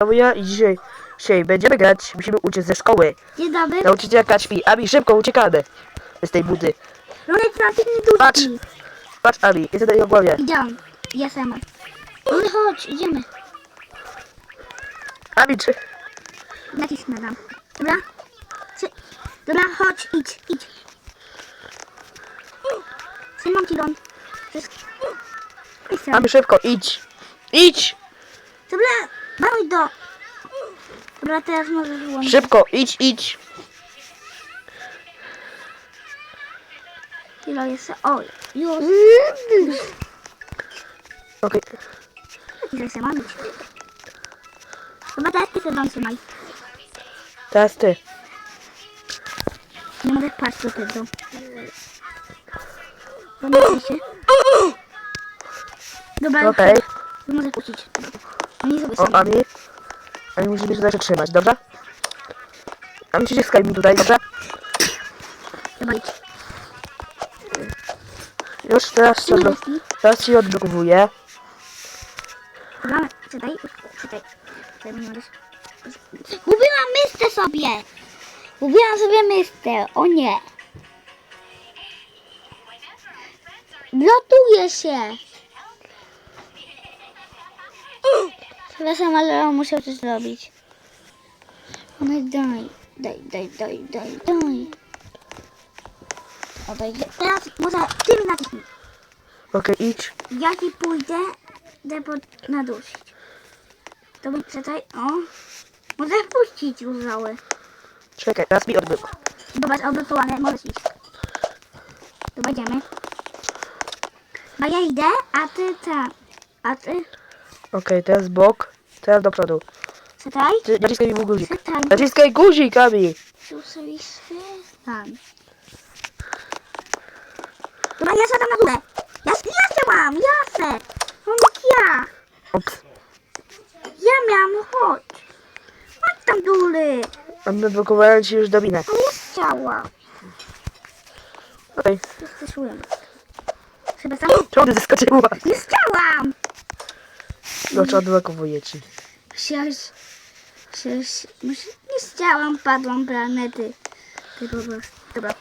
ja i dzisiaj, dzisiaj będziemy grać, musimy uciec ze szkoły. Dzień dobry. Nauczycielka śpi. Abi, szybko uciekamy z tej budy. Ronek na tym Patrz. Patrz, Abi, jest na jego głowie. Idziemy. Ja sama. Ronek, chodź, idziemy. Abi, czy... Nacisnę tam. Dobra? Sy- Dobra, chodź, idź, idź. Trzymam ci. Wszystko. Tam. Abi, szybko, idź. Idź! Dobra, banuj do... Dobra, teraz możesz włączyć. Szybko, idź, idź. Ile jest? O, już. Okej, Ile się mam? Dobra, teraz ty sobie trzymaj. teraz ty. Nie mogę patrzeć do tego. Pomyślcie. Dobra, Okej. nie mogę puścić. Oni sobie O, sami. Abi. Abi, musisz się tutaj trzymać, dobra? A musisz się skajmi tutaj, dobra? Dobra, idź. Już teraz się, odblo- Trzymaj teraz się odblokowuję. Dobra, czytaj, czytaj. Gubiłam mistę sobie! Gubiłam sobie mistę, o nie. Blotuje się. Przepraszam, ale muszę coś zrobić. No i daj, daj, daj, daj, daj, daj. O, daj. Teraz może ty mi naciśnij. Okej, idź. Ja ci pójdę, idę pod nadusić. To bym czekaj, o. Może wpuścić łzały. Czekaj, teraz mi odblok. Zobacz, obrytowane, możesz iść. Dobra, idziemy. Bo ja idę, a ty tam. A ty, Okej, teraz bok. Teraz do przodu. czekaj. Ty- Naciskaj mi guzik. Czekaj. Naciskaj guzik, Abi. Tu sobie tam. Dobra, ja siadam na górę. Ja, ja chciałam, ja chcę. Mam ja. Ops. Ja miałam, chodź. Chodź tam góry. A my blokowałem ci już dobinę. A ja chciałam. Okej. Zeszyłem. Chyba sam Czemu ty nie chciałam. Znaczy odblokowuję ci. Siaś, siaś, nie chciałam, padłam planety. Ty po prostu, dobra.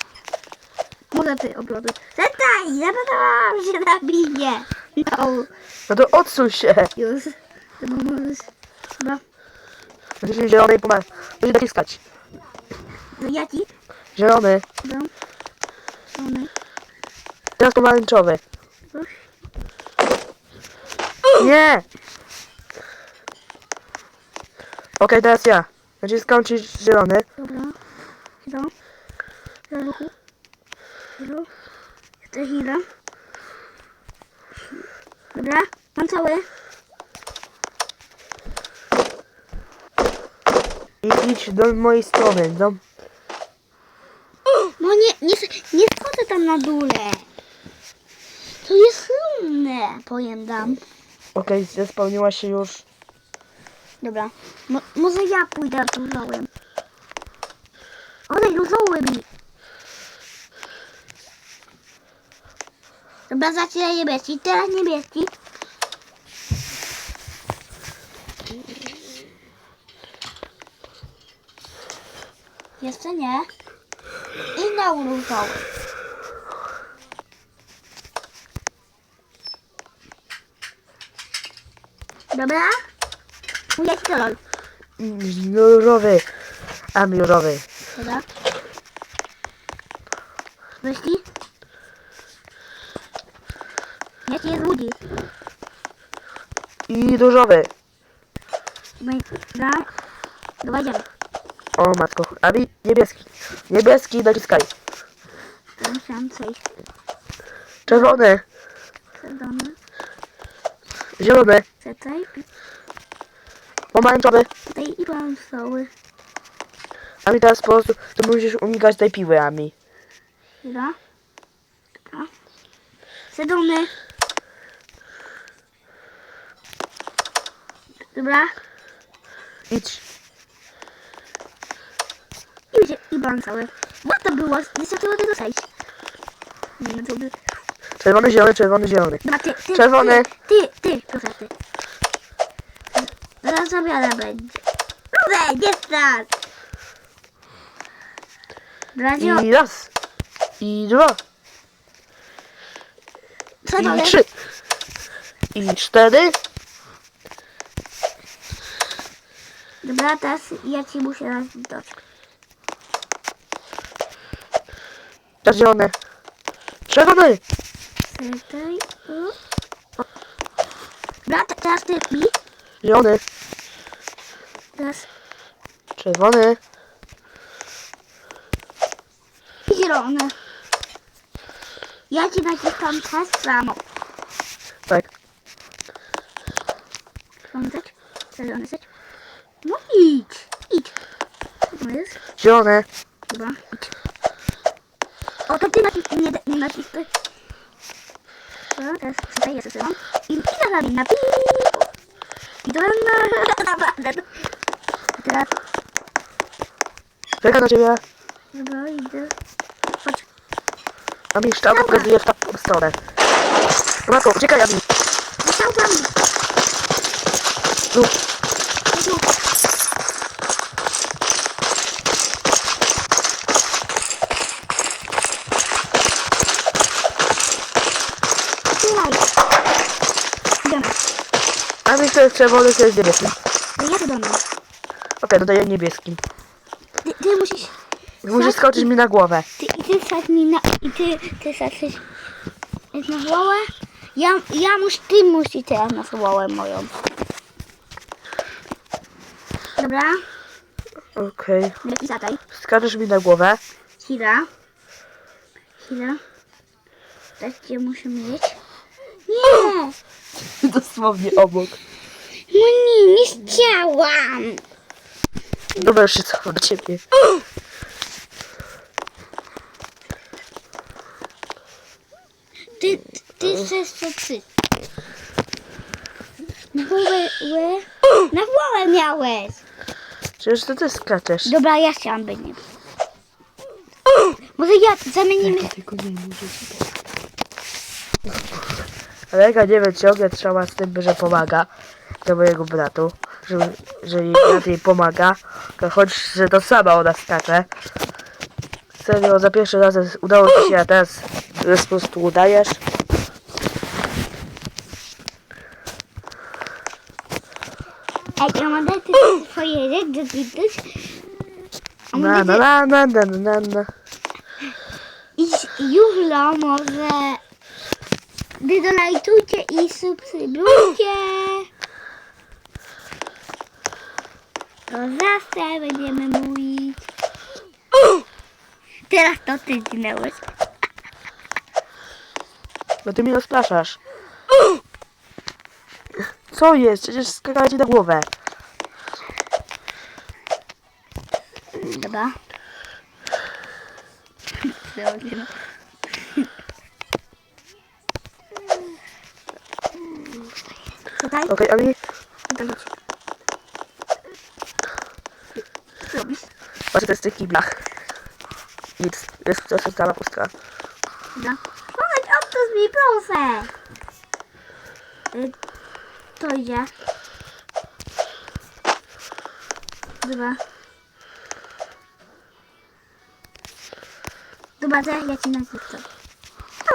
Może ty obroty. Czekaj, zabudowałam się na binie. No, No to odsuń się. już. Chyba możesz, dobra. Naciśnij zielony i pomarańcz. Musisz naciskać. No ja ci, Zielony. dobra. One, Teraz pomarańczowy. Nie! Okej, teraz ja. Naciskam ci zielony. Dobra. Chwila. Chwila ruchu. Chwila. Jeszcze chwila. Dobra. Mam cały. I idź do mojej strony. Do... No nie, nie, nie schodzę tam na dole. To jest trudne, powiem dam. Okej, zespełniła się już. Dobra. Mo, może ja pójdę tu dołem. Olej, różoły mi. Dobra, zaczynaj niebieski. Teraz niebieski. Jeszcze nie. I na różowy. Dobra? Jaki kolor? Różowy. A mi różowy. Dobra. Myśli? Jaki jest Woody? I różowy. Dobra. Dobra, idziemy. O matko. Abi, niebieski. Niebieski, naciskaj. To musiałam przejść. Czerwony. Czerwony. Zielony. Czekaj. Pomarańczowy. Tutaj i pan stoły. Ami teraz po prostu, to musisz unikać tej piły, Ami. Chwila. Dobra. Czerwony. Dobra. Idź. I będzie i pan cały. What to było? Trzeba tego przejść. Nie, no to by... Czerwony, zielony, czerwony, zielony. Dobra, ty, ty, Czerwony. Ty, ty, ty, proszę, ty. Zaraz zamiana będzie. Rude, nie start. Radio, I raz. I dwa. co to I jest? trzy. I cztery. Dobra, teraz ja ci muszę raz dać. Czerwony. Czerwony. Czekaj. o. Dobra, te- teraz ty mi. Zielony. Teraz Czerwony. zielony. Ja ci naciskam tak samo. Tak. Pamiętać? Zielony seć. No idź, idź. Co to jest? Zielony. Dobra, idź. O, to ty naciskaj, nie, nie naciskaj. Dobra, teraz tutaj jest syłam. I i na na pi. I to na naprawdę. I teraz, Czeka na ciebie. dobra, idę. Chodź. A mi sztab pokazuje w tą stronę. Matko, uciekaj, Abi. Został tam. Tu. Idziemy. Abi to jest czerwony, to jest niebieski. Ja to do mnie. Okej, dodaję niebieski. Ty, ty musisz... Musisz skoczyć mi na głowę. Ty, I ty wsadź mi na... I ty, ty wsadź na głowę. Ja, ja muszę... Ty musisz teraz na głowę moją. Dobra. Okej. Lepiej zadaj. Skaczesz mi na głowę. Chwila. Chwila. Tak gdzie muszę mieć. Nie! Dosłownie obok. No nie, nie chciałam. Dobra, się cofam do ciebie. Ty, ty chcesz co ty? Na głowę, łe? Na głowę miałeś. Przecież to ty skaczesz. Dobra, ja chciałam być nie. Może ja zamienimy. Tylko nie może Lega nie wiem, ciągle trzeba z tym, że pomaga do mojego bratu, że, że jej jej pomaga, to choć, że to sama ona skacze. Serio, za pierwszy raz udało ci się, a teraz po prostu udajesz. Ej, ja mam dać twoje rzeczy. A Na, na, na, na, na, na, na. I Julo może wy dolajtujcie i subskrybujcie. To zawsze będziemy mówić. Teraz to ty zginęłeś. No ty mnie rozpraszasz. Co jest? Przecież skakała ci na głowę. Dobra. Okej, mi... co Patrzę, to jest w tych kiblach. Nic, jest to jest cała pustka. Dobra. Powiedz, odpuść mi, proszę. Y, To idzie. Dobra. Dobra, teraz ja ci nacisnę.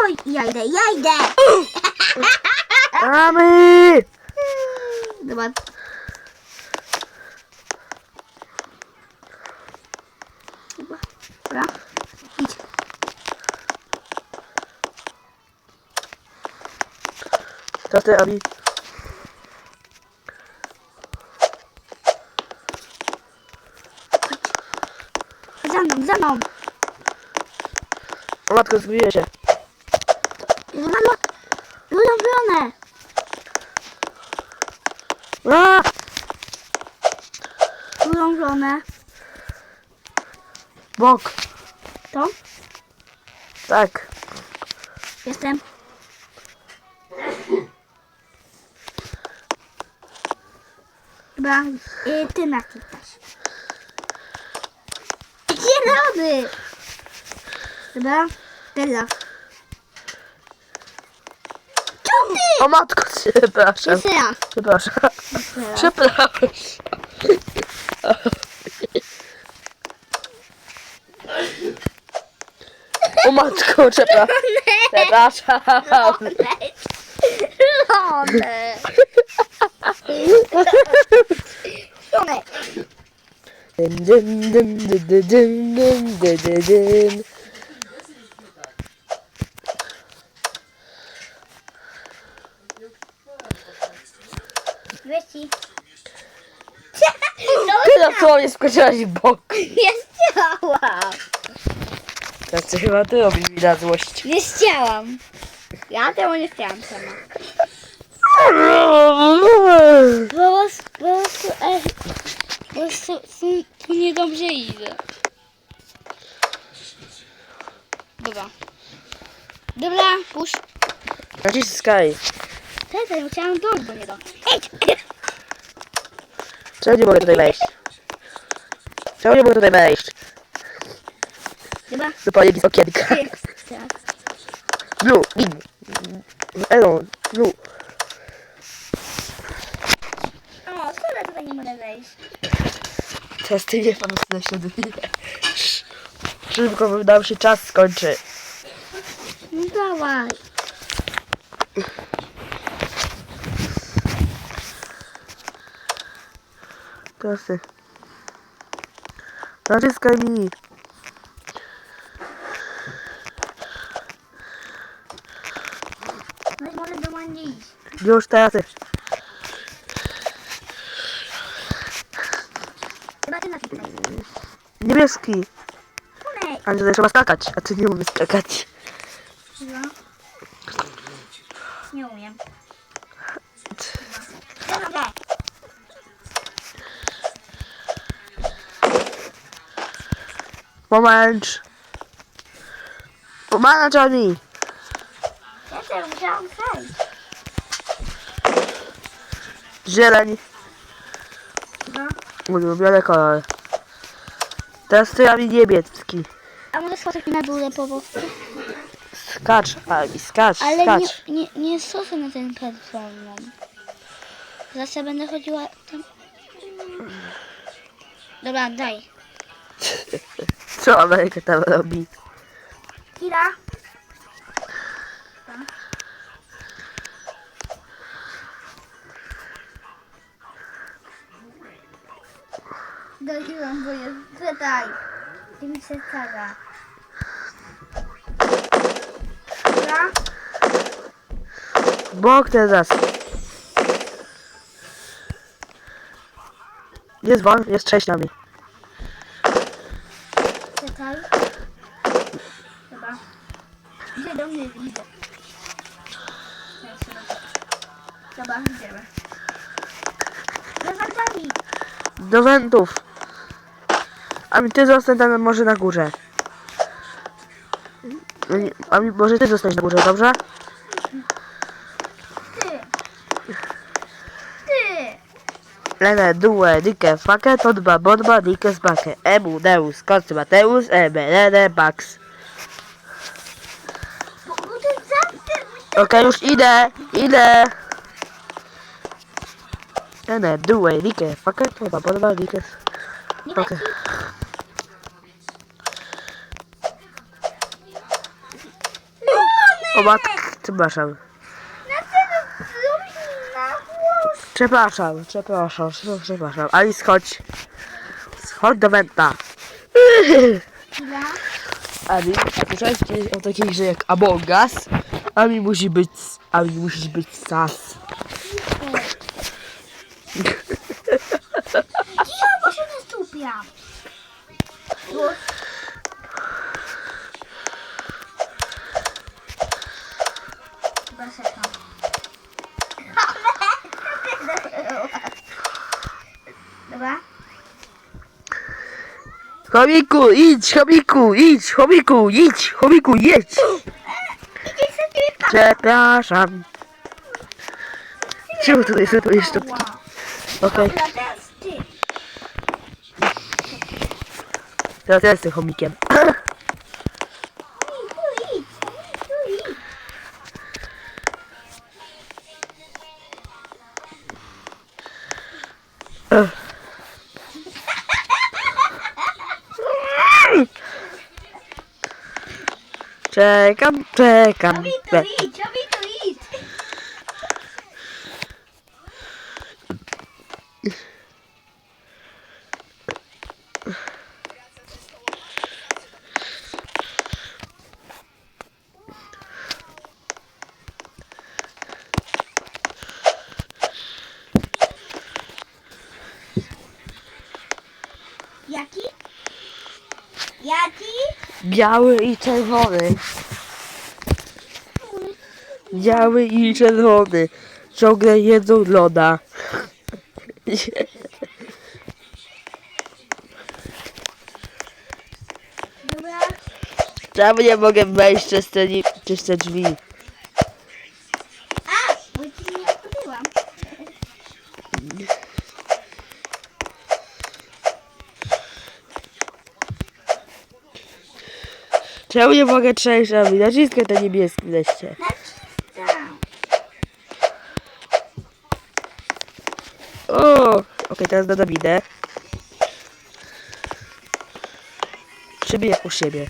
Oj, ja idę, ja idę! Mamy! Dobra. Idź. Ty, Abi. Za mną, za mną. O matko, zgubiłem się. Ludą wlone. A! Wlone. Bok. To? Tak. Jestem. Dobra, y, ty naciskasz. Zielony! Dobra, teraz. Co ty? O matko, przepraszam. Jeszcze raz. Przepraszam. Przepraszam. O matko, przepraszam. Przepraszam. Żonek. Dym, dym, dym, dy, dy, dym, dym, dy, dy, dym. Wieci. Ty na co mnie skoczyłaś w bok. Nie chciałam. Tak co chyba ty robisz mi na złość. Nie chciałam. Ja temu nie chciałam sama. Bo was, bo was, e, bo was, tu, tu, tu niedobrze idzie. Dobra. Dobra, puść. Naciskaj. Teraz chciałam dojść do niego. Ej! Czemu nie mogę tutaj wejść? Czemu nie mogę tutaj wejść? Dobra. Zupełnie blisko okienka. Teraz. Blue, in. Elo, tutaj nie mogę wejść. Teraz ty nie pan na ślady. Szybko, bo nam się czas skończy. No dawaj. Teraz ty. Naciskaj mi. No i może do mnie iść. Już teraz ty. Chyba ty na tutaj. Niebieski. Ale tutaj trzeba skakać, a ty nie umiesz skakać. no. Nie umiem. Dobra. Moment. Pomarańczowy. Ja też musiałam przejść. Zieleń. No. Ulubiony kolor. Teraz ty, a mi niebieski. A może skoczyć na górę po prostu? Skacz, a i skacz, Ale nie, skacz. nie, nie skoczę na ten karton. Zaraz ja będę chodziła tam. Dobra, daj. Co Ameryka tam robi? Kira. Doiłam, bo jest. Czytaj. Ty mi się kaga. Dobra. Bok teraz. Jest won, jest sześć nami. Czekaj. Dobra. Idzie do mnie, idzie. Dobra, idziemy. Do. Do wentów. A mi ty zostań tam może na górze. A mi może ty zostać na górze, dobrze? Lene, due, dike, fake, todba, bodba, dike, spake. Emu, deus, kocy, mateus, ebe, lene, bax. Okej, już idę, idę. Lene, due, dike, fake, todba, bodba, dike, Nie O matk, przepraszam. Przepraszam, przepraszam, przepraszam. Alice, chodź. Chodź do. Chwila. Ami, słyszałeś kiedyś o takiej grze jak Among Us? Ami musi być, Ami musisz być sas. Cicho, bo się nie stupiam. Już. Chyba czekam. Dobra. Chomiku, idź, chomiku, idź, chomiku, idź, chomiku, jedź. Przepraszam. Czemu tutaj sypujesz sztuczki? Okej, Dobra, teraz ty. teraz ja jestem chomikiem. Czekam, czekam tu idź, robi tu idź. Jaki? Jaki? Biały i czerwony. Biały i czerwony. Ciągle jedzą loda. Dobra. Czemu nie mogę wejść przez te, przez te drzwi? A, bo ci nie otworzyłam. Czemu nie mogę przejść na naciskaj te niebieskie. Nacisnął. O, okej, teraz dodam idę. Przybiję u siebie.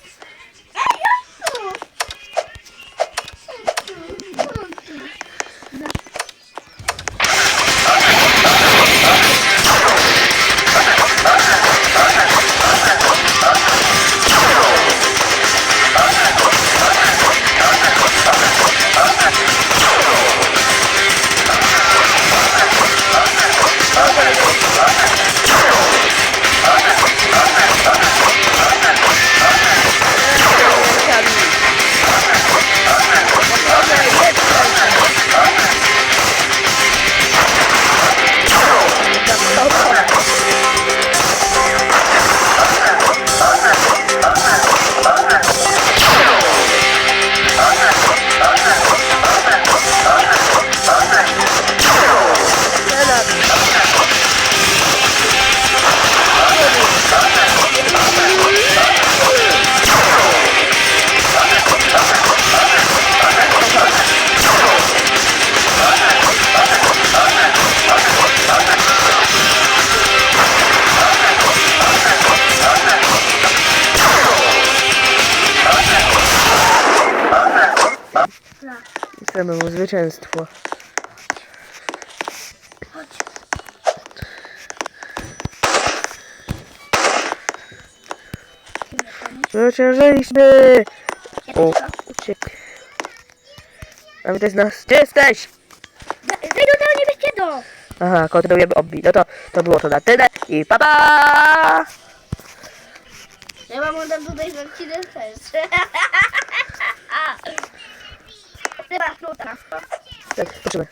Samemu zwycięstwo. Zwyciężyliśmy! O, uciekł. A jest nas. Gdzie jesteś? Zejdą niebieskiego! Aha, kontynuujemy obbi. No to, to było to na tyle i pa pa! Ja mam tutaj odcinek też. Masz nuta. Tak, patrzymy.